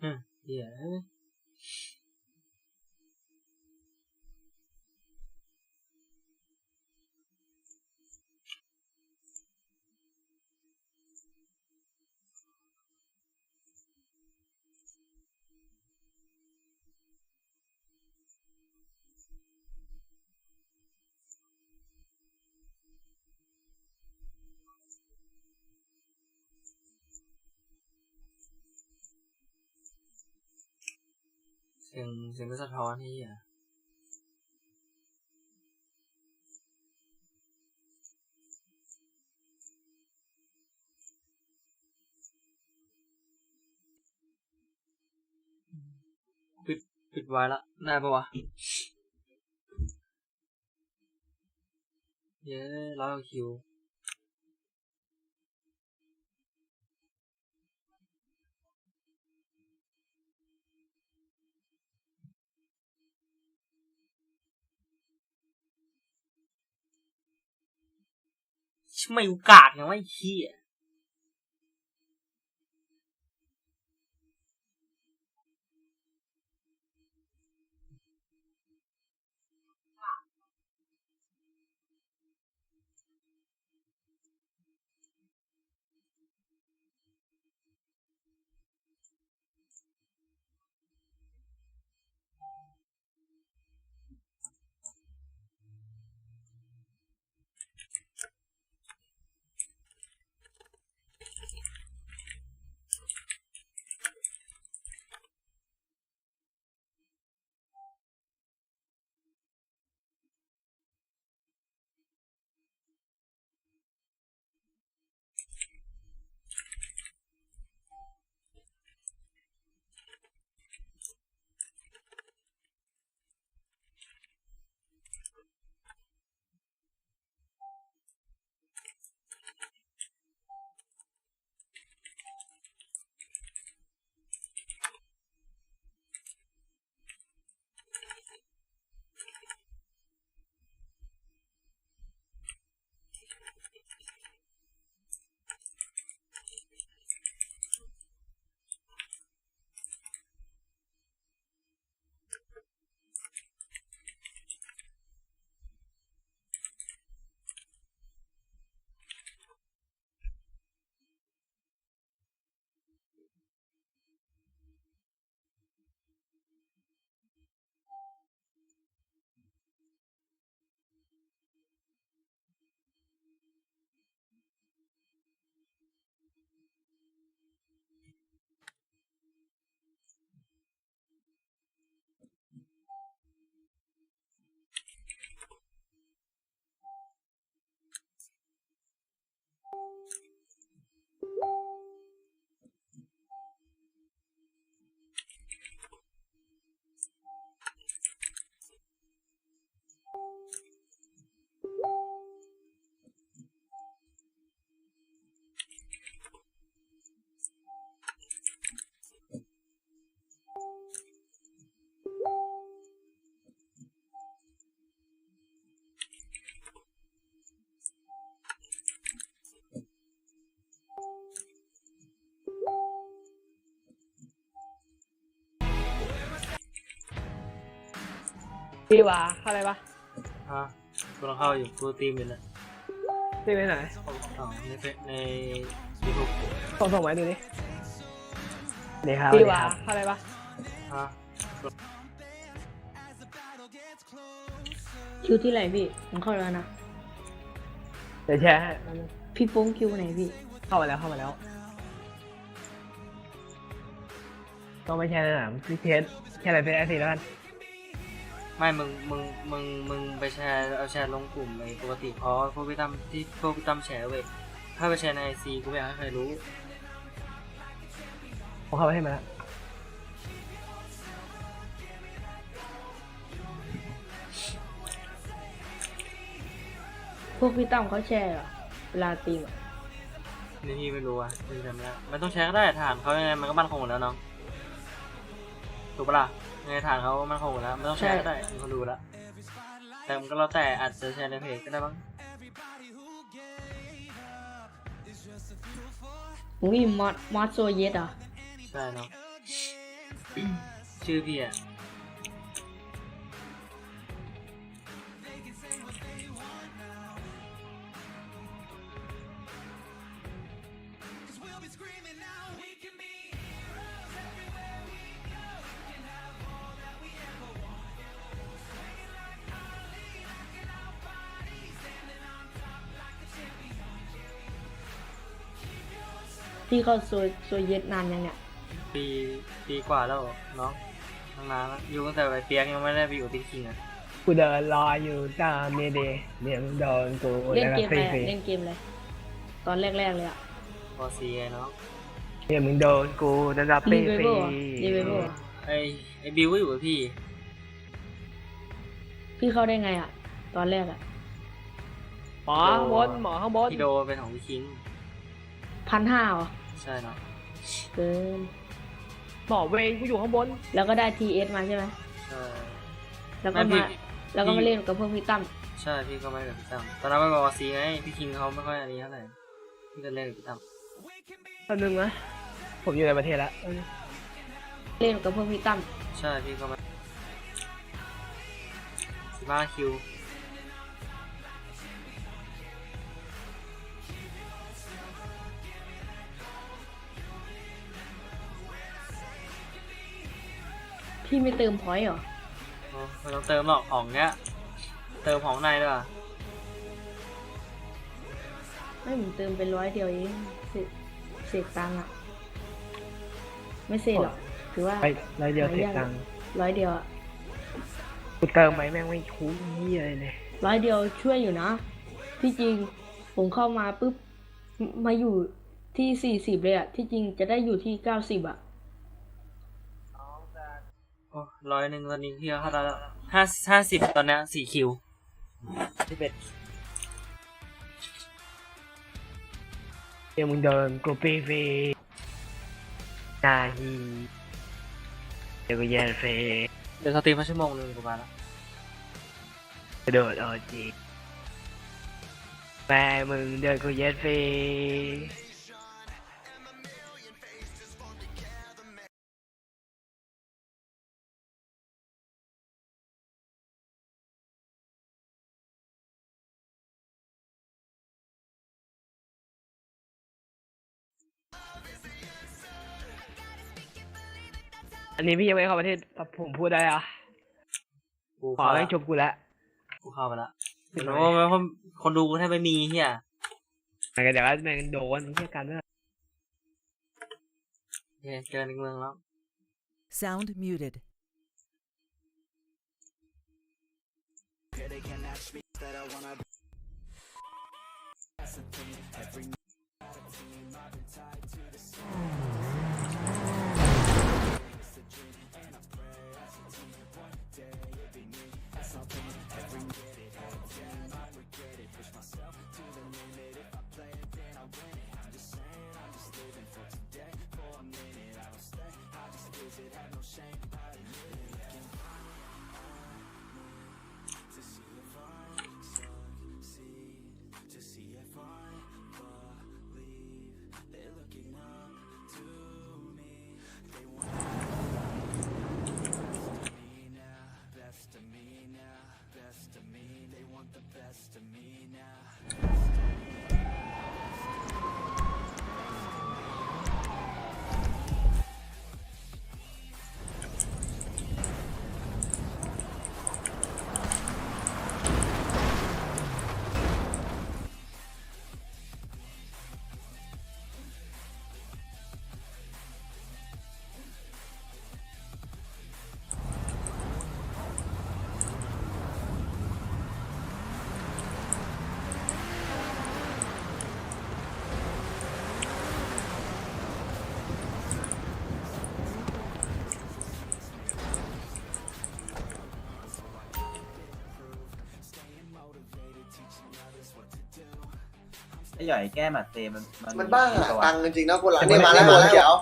ฮึเเอ้ยเสียงเสียงก็สะท้อนที่อะปิดปิดไว้ละได้ปะวะ เย้ร้อยคิว ไม่โอกาสไงวะไอ้เหี้ย พี่วาเข้าอะไรปะฮะกูลองเข้าอยู่กูตีมอยู่นะพี่ไปไหนอ๋อในเฟซในยูทูบส่งส่งไว้ดูดิดีครับพี่ดีวาครับเข้าอะไรปะฮะคิวที่ไหนพี่ผมเข้าแล้วนะเดี๋ยวแชร์ให้พี่โป้งคิวไหนพี่ เข้ามาแล้วเข้ามาแล้วต้องไม่แชร์ในหนามพี่เทสแชร์อะไรเป็นไอซีแล้วกัน ไม่มึงมึงมึงมึงไปแชร์เอาแชร์ลงกลุ่มในปกติเพราะพวกพี่ตั้มที่พวกพี่ตั้มแชร์เว้ยถ้าไปแชร์ในไอซีกูไม่อยากให้ใครรู้ผมเข้าไปให้มาแล้วพวกพี่ตั้มเขาแชร์เหรอเวลาตีมอะนี่พี่ไม่รู้อะพี่จำไม่ได้มันต้องแชร์ก็ได้ฐานเขายังไงมันก็มั่นคงอยู่แล้วน้องถูกปะล่ะ ยังไงฐานเขามั่นคงอยู่แล้วไม่ต้องแชร์ก็ได้มีคนดูแล้วแต่มันก็แล้วแต่อาจจะแชร์ในเพจก็ได้บ้างอุ้ยมอสมอสโซเยสเหรอะใช่เนาะชื่อพี่อะ พี่เขาโซยโซยเย็ดนานยังเนี่ย ปีปีกว่าแล้วเนาะตั้งนานแล้วอยู่ตั้งแต่ไปเปียกยังไม่ได้ไปอยู่ที่คิงอะกูเดินรออยู่ตามเมเดย์เนี่ยมึงโดนกูเล่นแล้วก็เกมฟอะไรรีอะเล่นเกมอะไรตอนแรกๆเลยอะพอซีไงเนาะๆเนี่ยมึงโดนกูแล้วก็ฟรีรีเวฟเบิรีลรีเวเบิลไอไอบิวก็อยู่กับพี่ พี่เข้าได้ไงอะตอนแรกอะหมอข้างบนหมอข้างบนพี่โดเป็นของพี่คิง พันห้าเหรอใช่เนาะเกินหมอเวงกูอยู่ข้างบนแล้วก็ได้ทีเอสมาใช่ไหมใช่แล้วก็ไม่มาพี่แล้วก็พี่มาเล่นกับพวกพี่ตั้มใช่พี่ก็ไม่กับพี่ตั้มตอนนั้นไม่บอกซีไงพี่คิงเขาไม่ค่อยอันนี้เท่าไหร่พี่ก็เล่นกับพี่ตั้มตอนนึงนะผมอยู่ในประเทศแล้วเล่นกับพวกพี่ตั้มใช่พี่ก็ไม่สิบห้าคิว พี่ไม่เติมพอยต์เหรอ โอ้ไม่ต้องเติมหรอกของเนี้ย เติมของในด้วยว่ะไม่ผมเติมเป็นร้อยเดียวเองเศษเศษตังค์อะไม่เศษหรอกถือว่า ไปร้อยเดียวเสียตังค์ร้อยเดียวอะกูเติมไปแม่งไม่คุ้มเหี้ยอะไรเลยร้อยเดียวช่วยอยู่นะ ที่จริงผมเข้ามาปุ๊บมมาอยู่ที่สี่สิบเลยอะที่จริงจะได้อยู่ที่เก้าสิบอะโอ้ ร้อยหนึ่งตอนนี้พี่ก็เข้าได้แล้วห้าห้าสิบตอนเนี้ยสี่คิวสิบเอ็ดเนี่ยมึงโดนกูฟรีฟรีนาฮีเดี๋ยวกูแย่เฟย์เดี๋ยวสตรีมมาชั่วโมงหนึ่งประมาณแล้วกระโดดออจีแม่มึงเดินกูแย่เฟ อันนี้พี่ยังไม่เข้าประเทศผมพูดได้อะกูขอเข้าให้แล้วจบกูแล้วกูเข้าไปแล้วไม่แต่เป็นไรว่าคนคนดูกูแทบไม่มีเฮียแต่ก็เดี๋ยวว่าแม่งโดนเที่ยกันด้วยโอเคเจอในเมืองแล้ว Sound muted. หย่อยแก้หมัดเตมันมันบ้ากี่ตัวตังค์จริงๆนะคนหลังนี่มาแล้วมาแล้วเขียว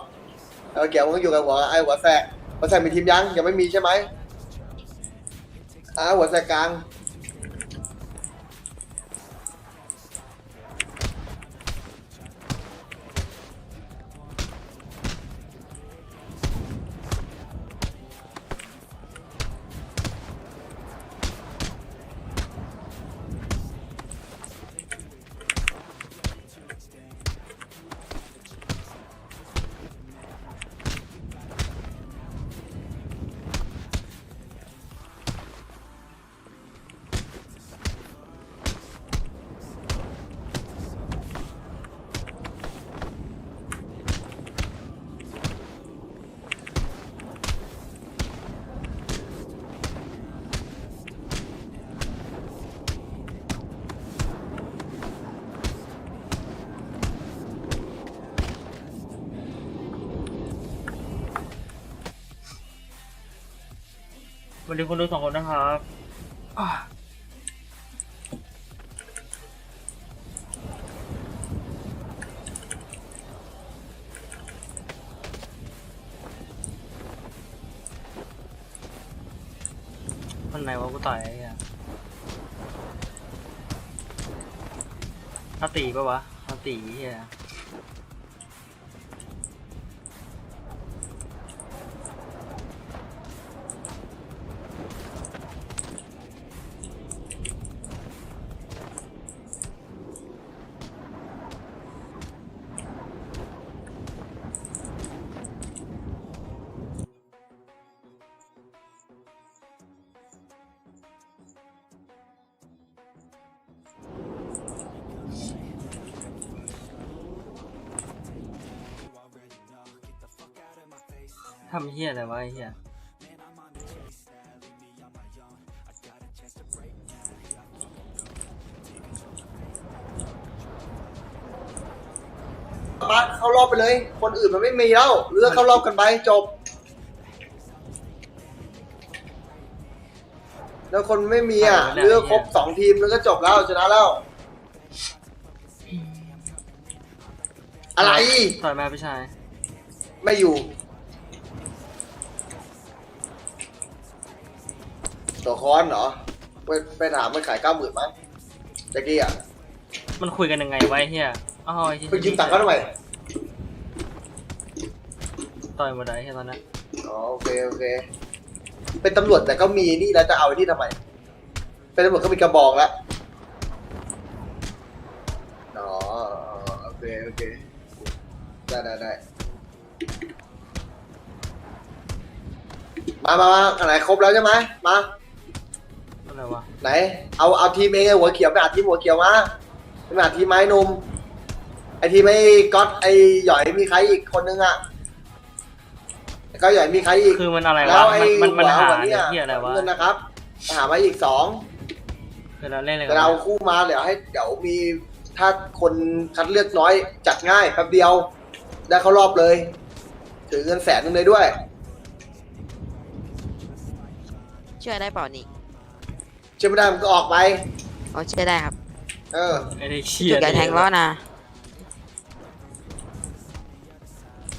เออเขียวมึงอยู่กับหัวไอ้หัวแสกหัวแสกมีทีมยังยังไม่มีใช่ไหมอ่าหัวแสกกลาง สวัสดีคุณดูสองคนนะครับอะคนไหนวะกูต่อยไอ้เหี้ยอาตีปะวะอาตีเฮีย ทำเฮียอะไรวะไอ้เฮียมาเข้ารอบไปเลย คนอื่นมันไม่มีแล้วเลือกเข้ารอบกันไปจบ แล้วคนไม่มีอะ เลือกครบสองทีมแล้วก็จบแล้วชนะแล้ว อะไร ต่อยแม่พี่ชาย ไม่อยู่ ตัวคอนเหรอ ไปไปถามมันขายเก้าหมื่นมั้งตะกี้อะมันคุยกันยังไงไวะไอ้เฮียอ้าวไอ้เหี้ยไปยืมตังค์เขาทำไมต่อยหมดเลยไอ้เฮียตอนนั้นอ๋อโอเคโอเค เป็นตำรวจแต่ก็มีนี่แล้วจะเอาไอ้นี่ทำไม เป็นตำรวจก็มีกระบอกแล้วอ๋อโอเคโอเค ได้ได้ได้มามามาอันไหนครบแล้วใช่ไหมมา อะไรวะไหน เอาเอาทีมเองไอ้หัวเขียวไปหาทีมหัวเขียวมาไปหาทีมไม้หนุ่มไอทีมไอ้ก๊อตไอ้หย่อยมีใครอีกคนนึงอะไอ้ก็หย่อยมีใครอีกคือมันอะไรแล้วะวไอ้มันมันมันหาหัวเนี่ยเฮียอะไรวะเงินนะครับหามาอีกสองคือเราเล่นอะไรกัแต่นเราคู่มาเดี๋ยวให้เดี๋ยวมีถ้าคนคัดเลือกน้อยจัดง่ายแป๊บเดียว ได้เข้ารอบเลย ถือเงินแสนหนึงเลยด้วย ช่วยได้เปล่านี่เชื่อไม่ได้มันก็ออกไป อ๋อช่วยได้ครับเออ ไอ้เด็กจุเชี่ยกอย่าแทงล้อนะ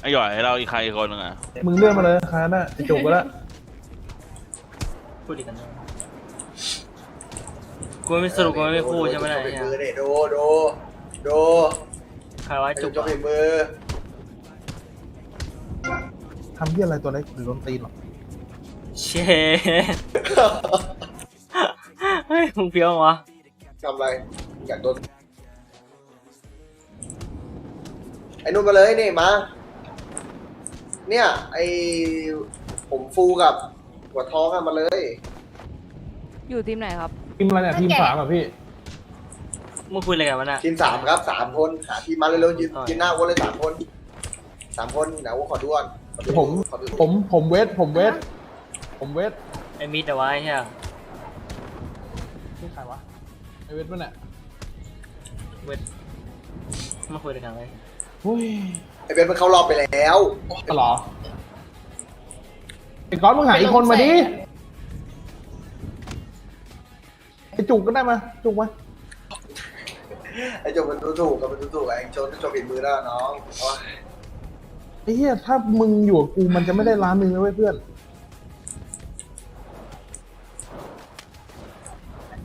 ไอ้หย่อยเราอีกใครอีกคนหนึงอะมึงเลื่อนมาเลยค้าน่ะจะจบก็แล้วพูดอีกกันนะกูไม่สรุปกูไม่พูดใช่ไหมเนี่ยไอ้จบเฮียมือเด็ดูดูดูใครวะไอ้จุจุกกจบอะฝีมือ ทำเพี้ยอะไรตัวเล็กหรือโดนตีนหรอเชดเฮ้ยมึงเฟี้ยววะทำอะไรอยากโดนไอ้นุ่นมาเลยนี่มา เนี่ยไอ้ผมฟูกับหัวท้องอะมาเลย อยู่ทีมไหนครับ ทีมอะไรเนี่ยทีมสามอะพี่มึงคุยอะไรกันวะน่ะ ทีมสามครับสามคนหาทีมมาเร็วๆยืนต่อยยืนหน้าวนเลยสามคนสามคนเดี๋ยวขอดูก่อนขอดู ผมขอดูผมผมเวทผมเวทผมเวทไอ้มิดแต่ว่าไอ้เฮียนี่ใครวะไอเวทมันเนี่ยเวทมาคุยอะไรกันไว้อุ้ยไอ้เบนมันเข้ารอบไปแล้วตลอไอ้ก้อนมึงหาอีกคนมาดิไอจุกก็ได้มาจุกมาไอ้โจมันดูถูกกับมันดูถูกไอ้โจนโจผิดมือแล้วน้องโอ๊ย ไอ้เหี้ยถ้ามึงอยู่กับกูมันจะไม่ได้ล้านหนึ่งนะเว้ยเพื่อน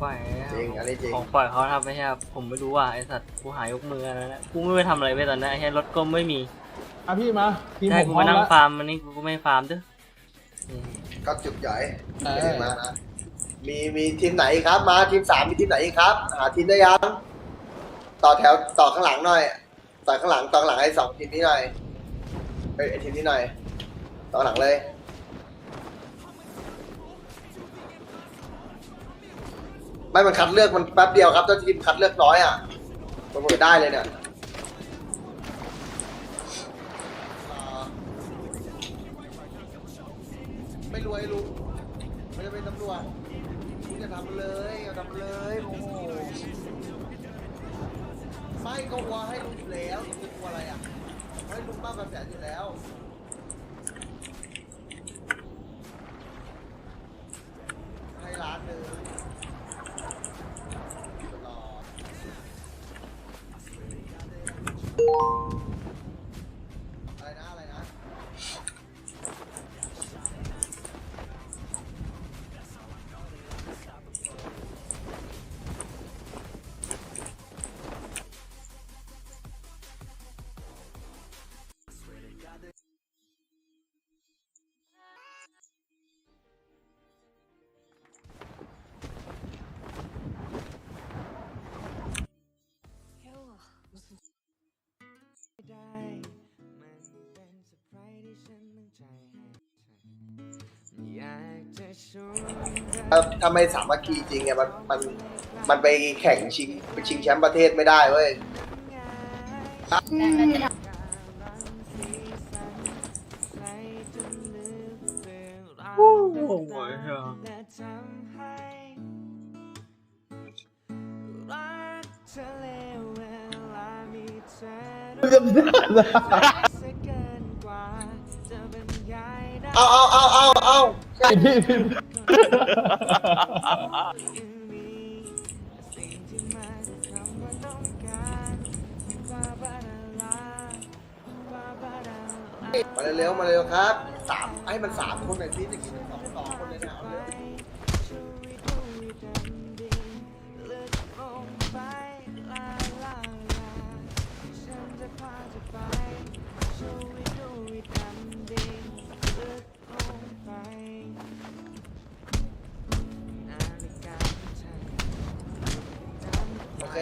ปล่อยจริงอันนี้จริง ของปล่อยเขาทำไม่ใช่ครับผมไม่รู้ว่าไอสัตว์กูหายกมืออะไรนะกูไม่ไปทำอะไรไปตอนนั้นไอ้เฮียรถก็ไม่มีอะพี่มาทีมให้ผมกูพร้อมามนั่งแล้วฟาร์มมันนี่กูก็ไม่ฟาร์มเด้ออืมก็จุดใหญ่เออเห็นมานะมีมีทีมไหนครับ มาทีมสามมีทีมไหนอีกครับ หาทีมได้ยัง ต่อแถวต่อข้างหลังหน่อย ต่อข้างหลังต่อข้างหลังไอ้สองทีมนี้หน่อยเอ้ยไอ้ทีมนี้หน่อยต่อหลังเลยไม่มันคัดเลือกมันแป๊บเดียวครับถ้าทีมคัดเลือกน้อยอะมันเปิดได้เลยเนี่ยไม่รวยลุงไม่จะเป็นตำรวจคุณจะทำเลยเอาทำเลยโอ้โหไม่ก็วัวให้ลุงอยู่แล้วลุงจะกลัวอะไรอะ ลุงมากระแสนอยู่แล้ว ถ้าถ้าไม่สามัคคีจริงเนี่ยมันมันมันไปแข่งชิงไปชิงแชมป์ประเทศไม่ได้เว้ยโอ้โหเหี้ยเอาเอาเอา เอาเอาพี่พี่มาเร็วๆมาเร็วครับสามให้มันสามคนหน่อยสิจะกินสอง เค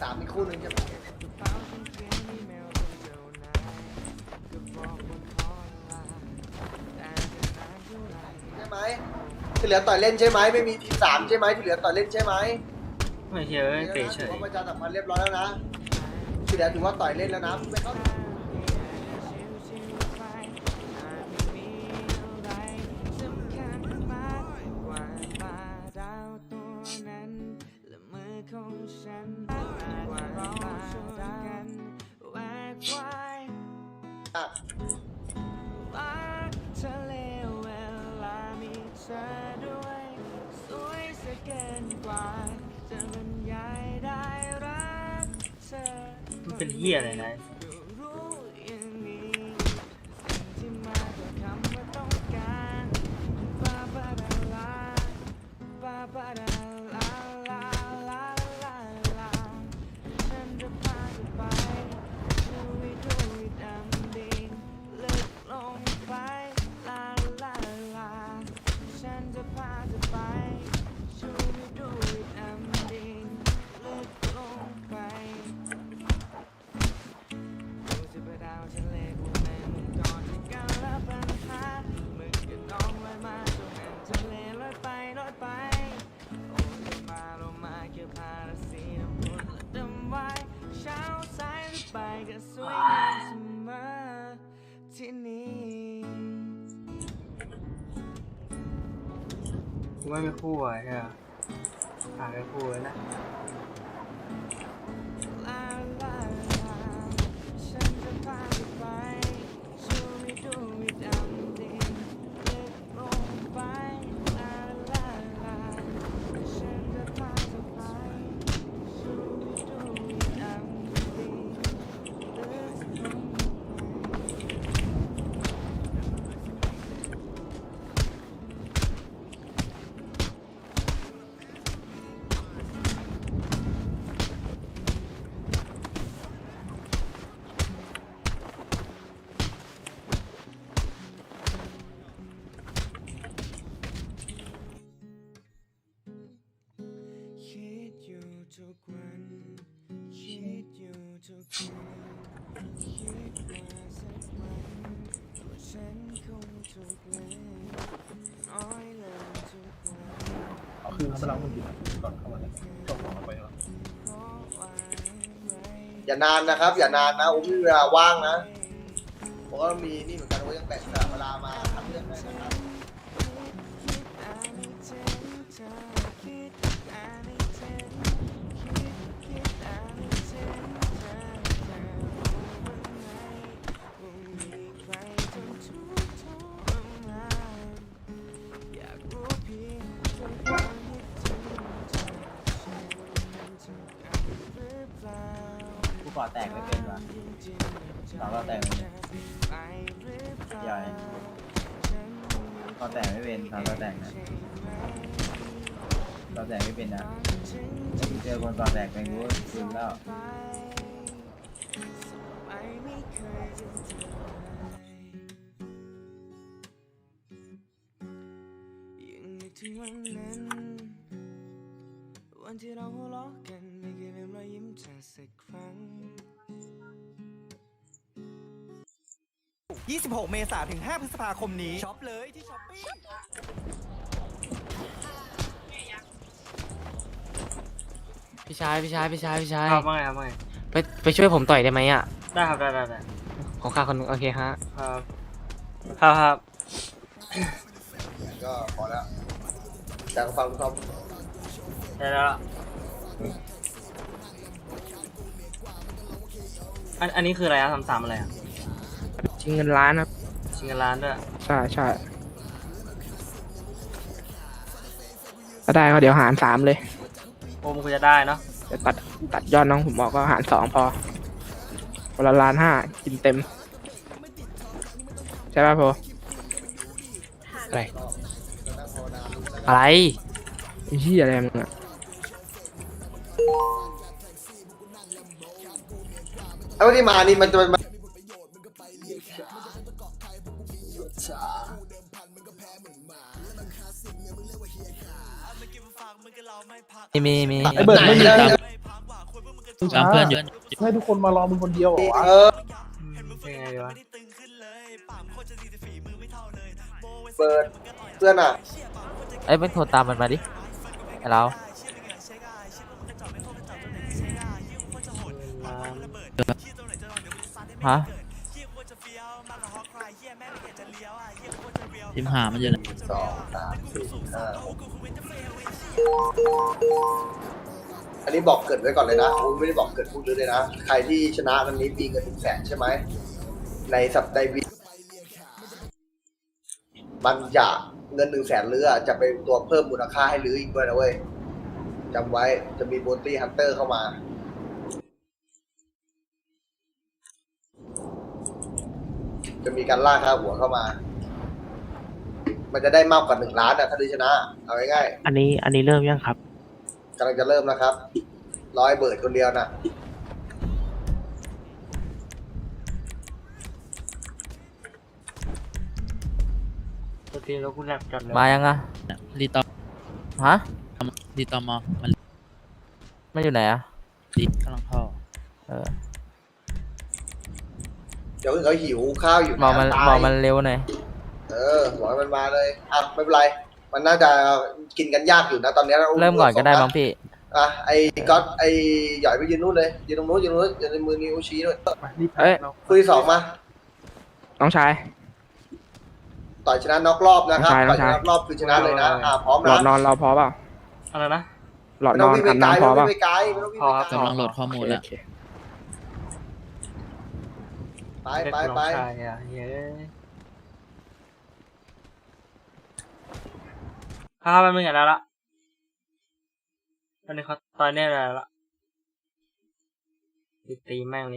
สามอีกคู่หนึ่งใช่ไหมใช่ไหมที่เหลือต่อยเล่นใช่ไหมไม่มีทีมสามใช่ไหมที่เหลือต่อยเล่นใช่ไหมไม่เชื่อเอ้ยเตะเฉยถือว่าประชาสัมพันธ์เรียบร้อยแล้วนะที่เหลือถือว่าต่อยเล่นแล้วนะไม่เข้า กูไม่มีคู่อะใช่ไหมหาไปคู่เลยนะ ทุกวันคิดอยู่ทุกคืนคิดว่าสักวันตัวฉันคงถูกเลยน้อยลงทุกวันเอาคืนเขาไปรับคนกินก่อนเข้ามาเลยจบของเราไปแล้วเพราะว่าอะไรอย่านานนะครับ อย่านานนะผมมีเวลาว่างนะผมก็มีนี่เหมือนกันว่ายังแบ่งสละเวลามา กูก่อแตกไม่เป็นว่ะสาวก่อแตกไม่เป็นใหญ่ก่อแตกไม่เป็นสาวก่อแตกนะก่อแตกไม่เป็นนะแต่กูเจอคนก่อแตกเป็นกูซึมแล้วถึงวันนั้นวันที่เราหัวเราะกัน 26 เมษายนถึง 5 พฤษภาคมนี้ ช็อปเลยที่ช้อปปี้ พี่ชายพี่ชายพี่ชายพี่ชายครับว่าไงครับว่าไงไปไปช่วยผมต่อยได้ไหมอะได้ครับได้ได้ได้ของข้าคนหนึงโอเคฮะครับครับครับก็พอแล้วแต่ฟังท็อปได้แล้วล่ะอันอันนี้คืออะไรอะสามสามอะไรอะ ชิงเงินล้านครับชิงเงินล้านด้วยใช่ใช่ถ้าได้ก็เดี๋ยวหารสามเลย โอ้มันควรจะได้เนาะเดี๋ยวตัดตัดยอดน้องผมบอกก็หารสองพอคนละล้านห้ากินเต็ม ใช่ป่ะโพอะไร อะไร ไอ้เหี้ยอะไรมึงอะไอ้วันที่มานี่มันจะมัน ไอ้เบิร์ดไม่มีแล้วตามเพื่อนอยู่ให้ทุกคนมารอมึงคนเดียวเหรอวะเอออืมยังไงดีวะเปิดเพื่อนอะไอ้เป็นโทรตามมันมาดิไอ้เราฮะทิมหามันเยอะนะสองสามสี่ห้าหก อันนี้บอกเกิดไว้ก่อนเลยนะโอ้ไม่ได้บอกเกิดพูดเลยนะ ใครที่ชนะวันนี้มีเงินถึงแสนใช่ไหม ในสัปดาห์วีมันจะเงินหนึ่งแสนเรือจะเป็นตัวเพิ่มมูลค่าให้ลืออีกด้วยนะเว้ยจำไว้จะมีโบนตี้ฮันเตอร์เข้ามา จะมีการล่าค่าหัวเข้ามา มันจะได้มากกว่าหนึ่งล้านนะถ้าลือชนะ เอาง่ายๆอันนี้อันนี้เริ่มยังครับ กำลังจะเริ่มนะครับ ร้อยเบิร์ดคนเดียวนะตัวทีแล้วกูแลบจัดเลยมายังอะรีตอมฮะรีตอมอมันไม่อยู่ไหนอะรีกำลังเข้าเออเดี๋ยวเขาหิวข้าวอยู่บอกมันตายบอกมันเร็วหน่อยเออบอกให้มันมาเลยอะไม่เป็นไร มันน่าจะกินกันยากอยู่นะตอนนี้เริ่มก่อนก็ได้บ้างพี่อะไอ้ก๊อตไอ้หย่อยไปยืนนู้นเลยยืนตรงนู้นยืนตรงนู้นยืนในมือนิ้วชี้ด้วยเอ้ยคู่ที่สองมาน้องชายต่อยชนะน็อกรอบนะครับน้ต่อองยชชายนะน็อกรอบคือชนะเลยนะอะพร้อมหลอดนนะอนเราพอเปล่าอะไรนะหลอดไม่นต้องอนวิ่งไปอาบไกลน้ำพไม่อต้องเปวิ่ล่างไปไกลไม่ต้องวิ่งไปไกลกำลังโหลดข้อมูลแล้วโอเคไปเล็กไปน้องไป ชาย อะเขาวมันมึงอย่างไรละตอนนี้เขาตอนนี้อะไรละตีแม่งเลย